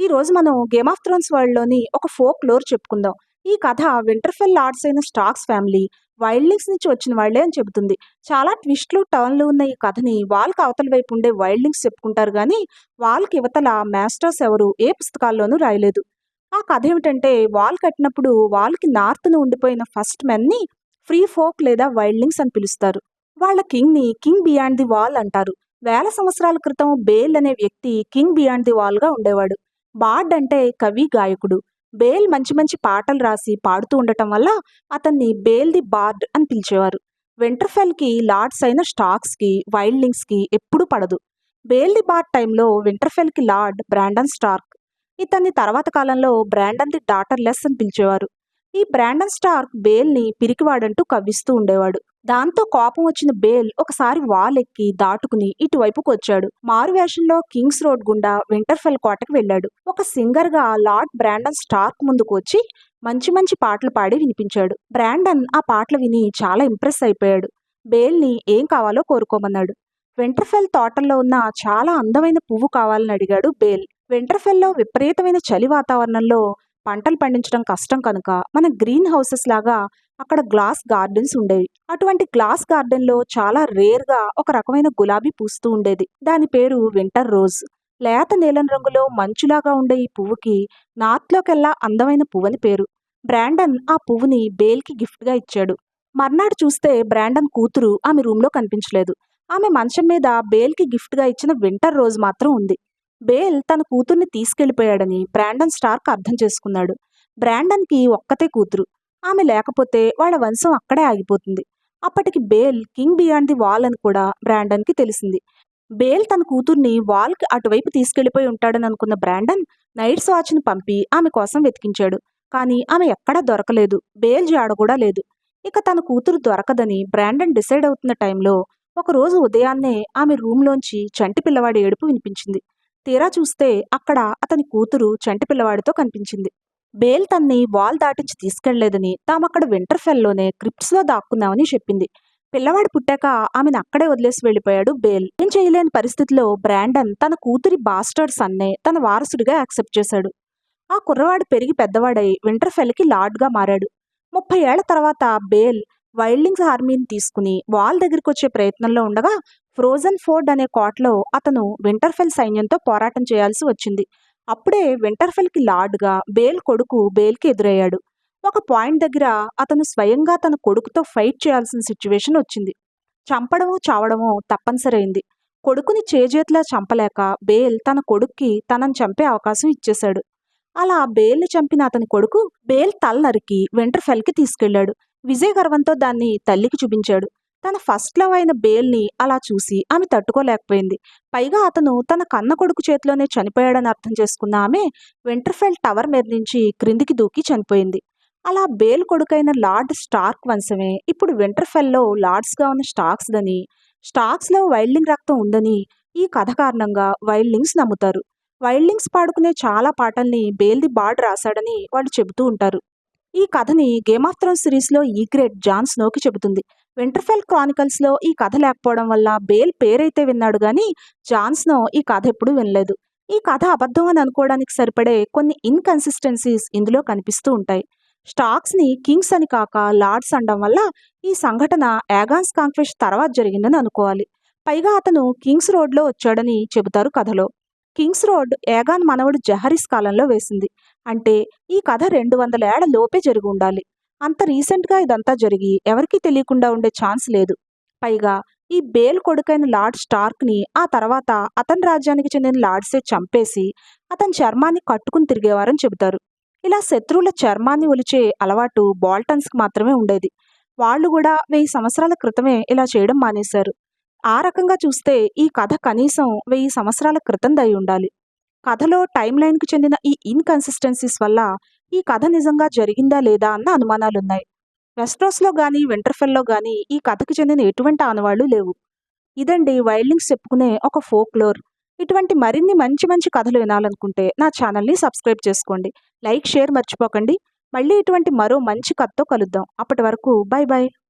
ఈ రోజు మనం గేమ్ ఆఫ్ థ్రోన్స్ వరల్డ్‌లోని ఒక ఫోక్ లోర్ చెప్పుకుందాం. ఈ కథ వింటర్‌ఫెల్ లార్డ్స్ అయిన స్టాక్స్ ఫ్యామిలీ వైల్డ్‌లింగ్స్ నుంచి వచ్చిన వాళ్ళే అని చెబుతుంది. చాలా ట్విస్ట్‌లు, టర్న్‌లు ఉన్న ఈ కథని వాళ్ళకి అవతల వైపు ఉండే వైల్డ్‌లింగ్స్ చెప్పుకుంటారు కానీ వాళ్ళకి ఇవతల మాస్టర్స్ ఎవరు ఏ పుస్తకాల్లోనూ రాయలేదు. ఆ కథ ఏమిటంటే వాల్ కట్టినప్పుడు వాళ్ళకి నార్త్ను ఉండిపోయిన ఫస్ట్ మెన్‌ని ఫ్రీ ఫోక్ లేదా వైల్డ్‌లింగ్స్ అని పిలుస్తారు. వాళ్ళ కింగ్‌ని కింగ్ బియాండ్ ది వాల్ అంటారు. వేల సంవత్సరాల క్రితం బేల్ అనే వ్యక్తి కింగ్ బియాండ్ ది వాల్‌గా ఉండేవాడు. బార్డ్ అంటే కవి, గాయకుడు. బేల్ మంచి మంచి పాటలు రాసి పాడుతూ ఉండటం వల్ల అతన్ని బేల్ ది బార్డ్ అని పిలిచేవారు. వింటర్‌ఫెల్‌కి లార్డ్స్ అయిన స్టాక్స్కి వైల్డ్‌లింగ్స్‌కి ఎప్పుడూ పడదు. బేల్ ది బార్డ్ టైంలో వింటర్‌ఫెల్‌కి లార్డ్ బ్రాండన్ స్టార్క్. ఇతన్ని తర్వాత కాలంలో బ్రాండన్ ది డాటర్‌లెస్ అని పిలిచేవారు. ఈ బ్రాండన్ స్టార్క్ బేల్‌ని పిరికివాడంటూ కవ్విస్తూ ఉండేవాడు. దాంతో కోపం వచ్చిన బేల్ ఒకసారి వాల్ ఎక్కి దాటుకుని ఇటువైపుకు వచ్చాడు. మారువేషంలో కింగ్స్ రోడ్ గుండా వింటర్‌ఫెల్ కోటకు వెళ్ళాడు. ఒక సింగర్‌గా లార్డ్ బ్రాండన్ స్టార్క్ ముందుకు వచ్చి మంచి మంచి పాటలు పాడి వినిపించాడు. బ్రాండన్ ఆ పాటలు విని చాలా ఇంప్రెస్ అయిపోయాడు. బేల్‌ని ఏం కావాలో కోరుకోమన్నాడు. వింటర్‌ఫెల్ తోటల్లో ఉన్న చాలా అందమైన పువ్వు కావాలని అడిగాడు బేల్. వింటర్‌ఫెల్‌లో విపరీతమైన చలి వాతావరణంలో పంటలు పండించడం కష్టం కనుక మన గ్రీన్ హౌసెస్ లాగా అక్కడ గ్లాస్ గార్డెన్స్ ఉండేవి. అటువంటి గ్లాస్ గార్డెన్‌లో చాలా రేర్‌గా ఒక రకమైన గులాబీ పూస్తూ ఉండేది. దాని పేరు వింటర్ రోజ్. లేత నీలం రంగులో మంచులాగా ఉండే ఈ పువ్వుకి నార్త్‌లోకెల్లా అందమైన పువ్వని పేరు. బ్రాండన్ ఆ పువ్వుని బేల్‌కి గిఫ్ట్‌గా ఇచ్చాడు. మర్నాడు చూస్తే బ్రాండన్ కూతురు ఆమె రూమ్‌లో కనిపించలేదు. ఆమె మంచం మీద బేల్‌కి గిఫ్ట్‌గా ఇచ్చిన వింటర్ రోజ్ మాత్రం ఉంది. బేల్ తన కూతుర్ని తీసుకెళ్ళిపోయాడని బ్రాండన్ స్టార్క్ అర్థం చేసుకున్నాడు. బ్రాండన్‌కి ఒక్కతే కూతురు. ఆమె లేకపోతే వాళ్ళ వంశం అక్కడే ఆగిపోతుంది. అప్పటికి Bael king beyond the wall అని కూడా బ్రాండన్‌కి తెలిసింది. బేల్ తన కూతుర్ని వాల్‌కి అటువైపు తీసుకెళ్ళిపోయి ఉంటాడని అనుకున్న బ్రాండన్ నైట్స్ వాచ్‌ని పంపి ఆమె కోసం వెతికించాడు. కానీ ఆమె ఎక్కడా దొరకలేదు. బేల్ జాడ కూడా లేదు. ఇక తన కూతురు దొరకదని బ్రాండన్ డిసైడ్ అవుతున్న టైంలో ఒకరోజు ఉదయాన్నే ఆమె రూమ్‌లోంచి చంటి పిల్లవాడి ఏడుపు వినిపించింది. తీరా చూస్తే అక్కడ అతని కూతురు చంటి పిల్లవాడితో కనిపించింది. బేల్ తన్ని వాల్ దాటించి తీసుకెళ్ళేదని తామక్కడ వింటర్‌ఫెల్‌లోనే క్రిప్ట్స్‌లో దాక్కున్నామని చెప్పింది. పిల్లవాడు పుట్టాక ఆమెను అక్కడే వదిలేసి వెళ్ళిపోయాడు బేల్. ఏం చేయలేని పరిస్థితిలో బ్రాండన్ తన కూతురి బాస్టర్డ్ సన్నే తన వారసుడిగా యాక్సెప్ట్ చేశాడు. ఆ కుర్రవాడు పెరిగి పెద్దవాడై వింటర్‌ఫెల్‌కి లార్డ్‌గా మారాడు. ముప్పై ఏళ్ళ తర్వాత బేల్ వైల్డ్‌లింగ్స్ ఆర్మీని తీసుకుని వాల్ దగ్గరికి వచ్చే ప్రయత్నంలో ఉండగా ఫ్రోజన్ ఫోర్డ్ అనే కోటలో అతను వింటర్‌ఫెల్ సైన్యంతో పోరాటం చేయాల్సి వచ్చింది. అప్పుడే వింటర్‌ఫెల్‌కి లార్డ్‌గా బేల్ కొడుకు బేల్‌కి ఎదురయ్యాడు. ఒక పాయింట్ దగ్గర అతను స్వయంగా తన కొడుకుతో ఫైట్ చేయాల్సిన సిచ్యువేషన్ వచ్చింది. చంపడమో చావడమో తప్పనిసరైంది. కొడుకుని చేజేతిలా చంపలేక బేల్ తన కొడుక్కి తనను చంపే అవకాశం ఇచ్చేశాడు. అలా బేల్‌ని చంపిన అతని కొడుకు బేల్ తల నరికి వింటర్‌ఫెల్‌కి తీసుకెళ్ళాడు. విజయగర్వంతో దాన్ని తల్లికి చూపించాడు. తన ఫస్ట్ లవ్ అయిన బేల్‌ని అలా చూసి ఆమె తట్టుకోలేకపోయింది. పైగా అతను తన కన్న కొడుకు చేతిలోనే చనిపోయాడని అర్థం చేసుకున్న ఆమె వింటర్‌ఫెల్ టవర్ మీద నుంచి క్రిందికి దూకి చనిపోయింది. అలా బేల్ కొడుకైన లార్డ్ స్టార్క్ వంశమే ఇప్పుడు వింటర్‌ఫెల్‌లో లార్డ్స్‌గా ఉన్న స్టార్క్స్‌దని, స్టార్క్స్‌లో వైల్డ్‌లింగ్ రక్తం ఉందని ఈ కథ కారణంగా వైల్డ్‌లింగ్స్ నమ్ముతారు. వైల్డ్‌లింగ్స్ పాడుకునే చాలా పాటల్ని బేల్ది బాడ్ రాశాడని వాళ్ళు చెబుతూ ఉంటారు. ఈ కథని గేమ్ ఆఫ్ థ్రోన్ సిరీస్‌లో ఈగ్రెట్ జాన్ స్నోకి చెబుతుంది. వింటర్‌ఫెల్ క్రానికల్స్‌లో ఈ కథ లేకపోవడం వల్ల బేల్ పేరైతే విన్నాడు కానీ జాన్ స్నో ఈ కథ ఎప్పుడూ వినలేదు. ఈ కథ అబద్ధం అని అనుకోవడానికి సరిపడే కొన్ని ఇన్‌కన్సిస్టెన్సీస్ ఇందులో కనిపిస్తూ ఉంటాయి. స్టాక్స్ని కింగ్స్ అని కాక లార్డ్స్ అనడం వల్ల ఈ సంఘటన యాగాన్స్ కాంక్వెస్ట్ తర్వాత జరిగిందని అనుకోవాలి. పైగా అతను కింగ్స్ రోడ్‌లో వచ్చాడని చెబుతారు కథలో. కింగ్స్ రోడ్ ఏగాన్ మనవడు జహరిస్ కాలంలో వేసింది. అంటే ఈ కథ రెండు వందల ఏళ్ళ లోపే జరిగి ఉండాలి. అంత రీసెంట్‌గా ఇదంతా జరిగి ఎవరికీ తెలియకుండా ఉండే ఛాన్స్ లేదు. పైగా ఈ బేల్ కొడుకైన లార్డ్ స్టార్క్‌ని ఆ తర్వాత అతని రాజ్యానికి చెందిన లార్డ్సే చంపేసి అతని చర్మాన్ని కట్టుకుని తిరిగేవారని చెబుతారు. ఇలా శత్రువుల చర్మాన్ని ఒలిచే అలవాటు బాల్టన్స్‌కి మాత్రమే ఉండేది. వాళ్ళు కూడా వెయ్యి సంవత్సరాల క్రితమే ఇలా చేయడం మానేశారు. ఆ రకంగా చూస్తే ఈ కథ కనీసం వెయ్యి సంవత్సరాల క్రితందై ఉండాలి. కథలో టైం లైన్కి చెందిన ఈ ఇన్‌కన్సిస్టెన్సీస్ వల్ల ఈ కథ నిజంగా జరిగిందా లేదా అన్న అనుమానాలున్నాయి. వెస్ట్రోస్లో కానీ వింటర్‌ఫెల్‌లో కానీ ఈ కథకు చెందిన ఎటువంటి ఆనవాళ్ళు లేవు. ఇదండి వైల్డ్‌లింగ్స్ చెప్పుకునే ఒక ఫోక్ లోర్. ఇటువంటి మరిన్ని మంచి మంచి కథలు వినాలనుకుంటే నా ఛానల్‌ని సబ్స్క్రైబ్ చేసుకోండి. లైక్, షేర్ మర్చిపోకండి. మళ్ళీ ఇటువంటి మరో మంచి కథతో కలుద్దాం. అప్పటి వరకు బై బాయ్